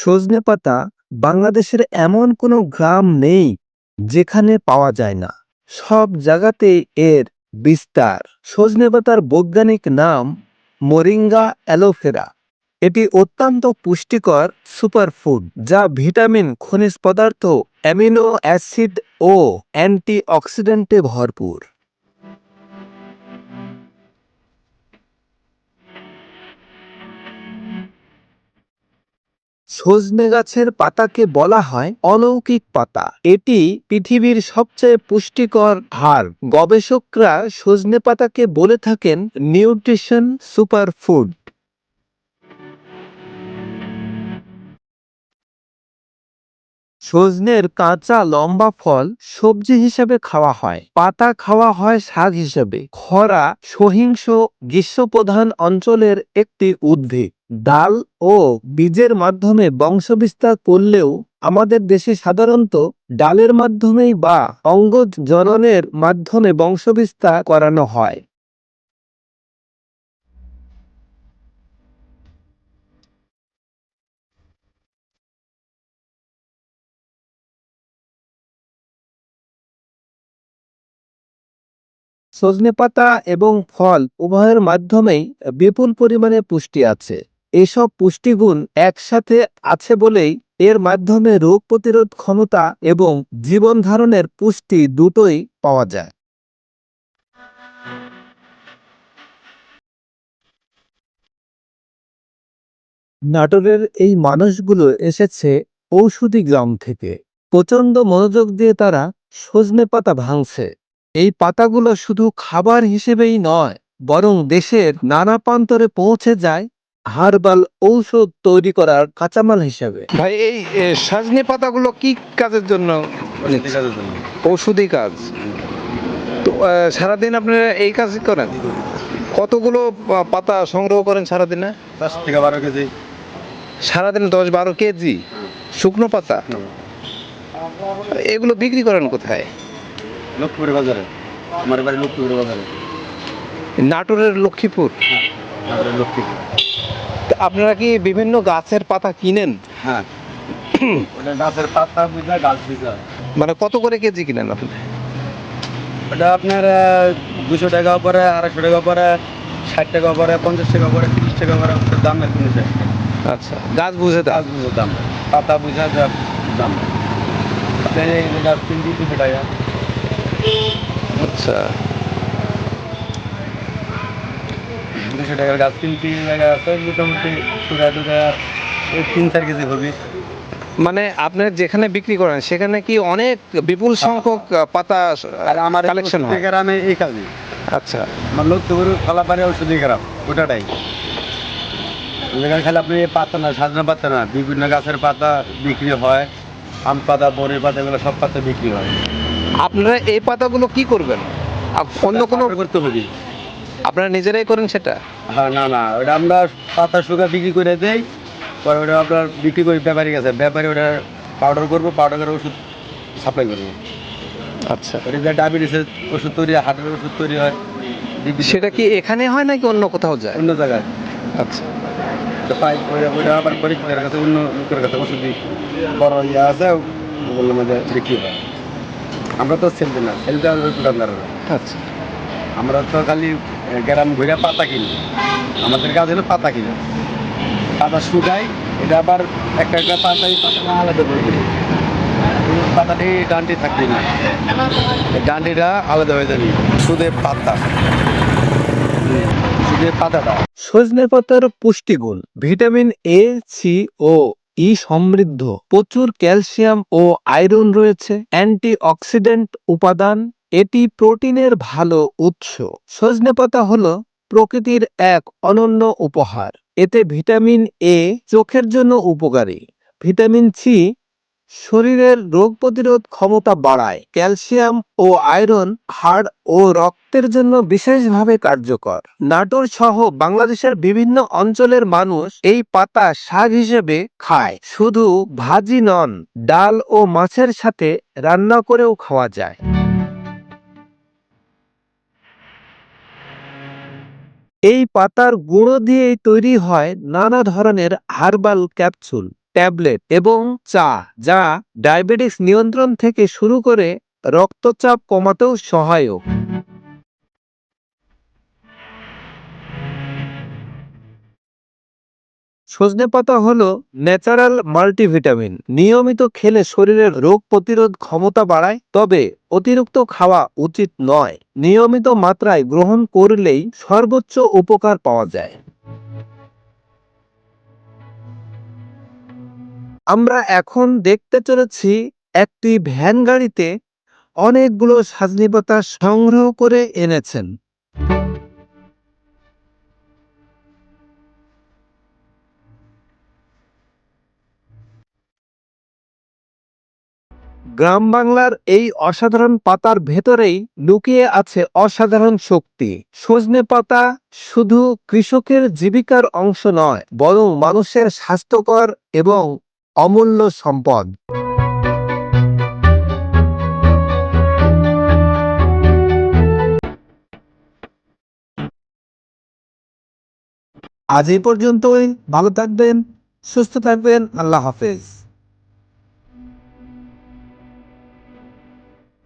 সজনে পাতা বাংলাদেশের এমন কোনো গ্রাম নেই যেখানে পাওয়া যায় না। সব জায়গাতেই এর বিস্তার। সজনে পাতার বৈজ্ঞানিক নাম মোরিঙ্গা অ্যালোফেরা এটি অত্যন্ত পুষ্টিকর সুপারফুড, যা ভিটামিন, খনিজ পদার্থ, অ্যামিনো অ্যাসিড ও অ্যান্টিঅক্সিডেন্টে ভরপুর। সজনে গাছের পাতাকে বলা হয় অলৌকিক পাতা। এটি পৃথিবীর সবচেয়ে পুষ্টিকর হার গবেষকরা সজনে পাতাকে বলে থাকেন নিউট্রিশন সুপারফুড। সজনের কাঁচা লম্বা ফল সবজি হিসেবে খাওয়া হয়। পাতা খাওয়া হয় শাক হিসেবে। খরা সহিংস গ্রীষ্মপ্রধান অঞ্চলের একটি উদ্ভিদ। ডাল ও বীজের মাধ্যমে বংশবিস্তার করলেও আমাদের দেশে সাধারণত ডালের মাধ্যমেই বা অঙ্গজ জননের মাধ্যমে বংশবিস্তার করানো হয়। সজনে পাতা এবং ফল উভয়ের মাধ্যমেই বিপুল পরিমাণে পুষ্টি আছে। এসব পুষ্টিগুণ একসাথে আছে বলেই এর মাধ্যমে রোগ প্রতিরোধ ক্ষমতা এবং জীবন ধারণের পুষ্টি দুটোই পাওয়া যায়। নাটোরের এই মানুষগুলো এসেছে ঔষধি গ্রাম থেকে। প্রচণ্ড মনোযোগ দিয়ে তারা সজনে পাতা ভাঙছে। এই পাতাগুলো শুধু খাবার হিসেবেই নয়, বরং দেশের নানা প্রান্তরে পৌঁছে যায় হার্বাল ঔষধ তৈরি করার কাঁচামাল হিসাবে। ভাই এই এ, সজনে পাতাগুলো কি কাজের জন্য? ঔষধি কাজ। তো আহ, সারাদিন আপনারা এই কাজ করেন? কতগুলো পা- পাতা সংগ্রহ করেন সারাদিনে? দশ থেকে বারো কেজি। সারাদিনে দশ বারো কেজি শুকনো পাতা? এগুলো বিক্রি করেন কোথায়? লক্ষ্মীপুর বাজারে। আমার বাড়ি লক্ষ্মীপুর বাজারে। নাটোরের লক্ষ্মীপুর? লক্ষ্মীপুর। তা আপনারা কি বিভিন্ন গাছের পাতা কিনেন? হ্যাঁ। ওটা গাছের পাতা বুঝা গাছ বুঝা। মানে কত করে কেজি কিনেন আপনি? ওটা আপনার দুশো টাকা পরে আড়াইশো টাকা পরে ষাট টাকা পরে পঞ্চাশ টাকা পরে তিরিশ টাকা পরে দাম কিনেছে আচ্ছা গাছ বুঝে গাছ বুঝে দাম। পাতা বুঝা দাম। গাছ তিন দুশো টাকা। আচ্ছা। দুশো টাকার গাছ তিন তিন টাকা আছে মোটামুটি টুকা টুকা তিন চার কেজি হবে মানে আপনার যেখানে বিক্রি করেন সেখানে কি অনেক বিপুল সংখ্যক পাতা আর আমার কালেকশন হয়? গ্রামে এই কাজে আচ্ছা। আমার লক্ষ্মীপুর কলাপাড়ে ওষুধি গ্রাম ওটাটাই। যেখানে খালি আপনি পাতা না সাজনা পাতা না বিভিন্ন গাছের পাতা বিক্রি হয় আম পাতা বরের পাতা এগুলো সব পাতা বিক্রি হয়। আপনারা এই পাতাগুলো কি করবেন? অন্য কোনো করতে হবে। আপনারা নিজেরাই করেন সেটা? হ্যাঁ না না ওটা আমরা পাতা শুকা বিক্রি করে দেই পরে ওটা আপনার বিক্রি করি ব্যাপারী কাছে ব্যাপারী ওটা পাউডার করব পাউডার করে ওষুধ সাপ্লাই করব। আচ্ছা। ওটা যে ডায়াবেটিসের ওষুধ তৈরি হয় হার্টের ওষুধ তৈরি হয় সেটা কি এখানে হয় নাকি অন্য কোথাও যায়? অন্য জায়গায়। আচ্ছা। তো পাই ওইটা ওইটা আবার পরীক্ষার কাছে অন্য লোকের কাছে ওষুধ দিই। বড় ইয়ে আছে মধ্যে বিক্রি হয়। আমরা তো সেল দিই না সেল দেওয়া দোকানদাররা। আচ্ছা। আমরা তো খালি গ্রাম ঘুরে পাতা কিনি। আমাদের কাজ হলো পাতা কিনা। পাতা শুকাই এটা আবার একটা একটা পাতাই পাতা আলাদা করে দিই পাতাটি ডান্ডি থাকবে না। এই ডান্ডিটা আলাদা হয়ে যাবে। শুধু পাতা। শুধু পাতাটা। সজনে পাতার পুষ্টিগুণ ভিটামিন এ সি ও ই সমৃদ্ধ। প্রচুর ক্যালসিয়াম ও আয়রন রয়েছে। অ্যান্টিঅক্সিডেন্ট উপাদান এটি প্রোটিনের ভালো উৎস। সজনে পাতা হল প্রকৃতির এক অনন্য উপহার। এতে ভিটামিন এ চোখের জন্য উপকারী। ভিটামিন সি শরীরের রোগ প্রতিরোধ ক্ষমতা বাড়ায়। ক্যালসিয়াম ও আয়রন, হাড় ও রক্তের জন্য বিশেষভাবে কার্যকর। নাটোর সহ বাংলাদেশের বিভিন্ন অঞ্চলের মানুষ এই পাতা শাক হিসেবে খায়। শুধু ভাজি নন, ডাল ও মাছের সাথে রান্না করেও খাওয়া যায়। এই পাতার গুঁড়ো দিয়েই তৈরি হয় নানা ধরনের হার্বাল ক্যাপসুল, ট্যাবলেট এবং চা, যা ডায়াবেটিস নিয়ন্ত্রণ থেকে শুরু করে রক্তচাপ কমাতেও সহায়ক। সজনে পাতা হলো ন্যাচারাল মাল্টিভিটামিন। নিয়মিত খেলে শরীরের রোগ প্রতিরোধ ক্ষমতা বাড়ায়, তবে অতিরিক্ত খাওয়া উচিত নয়। নিয়মিত মাত্রায় গ্রহণ করলেই সর্বোচ্চ উপকার পাওয়া যায়। আমরা এখন দেখতে চলেছি একটি ভ্যান গাড়িতে অনেকগুলো সাজনি পাতা সংগ্রহ করে এনেছেন। গ্রাম বাংলার এই অসাধারণ পাতার ভেতরেই লুকিয়ে আছে অসাধারণ শক্তি। সজনে পাতা শুধু কৃষকের জীবিকার অংশ নয়, বরং মানুষের স্বাস্থ্যকর এবং অমূল্য সম্পদ। আজ এই পর্যন্তই, ভালো থাকবেন, সুস্থ থাকবেন, আল্লাহ হাফেজ।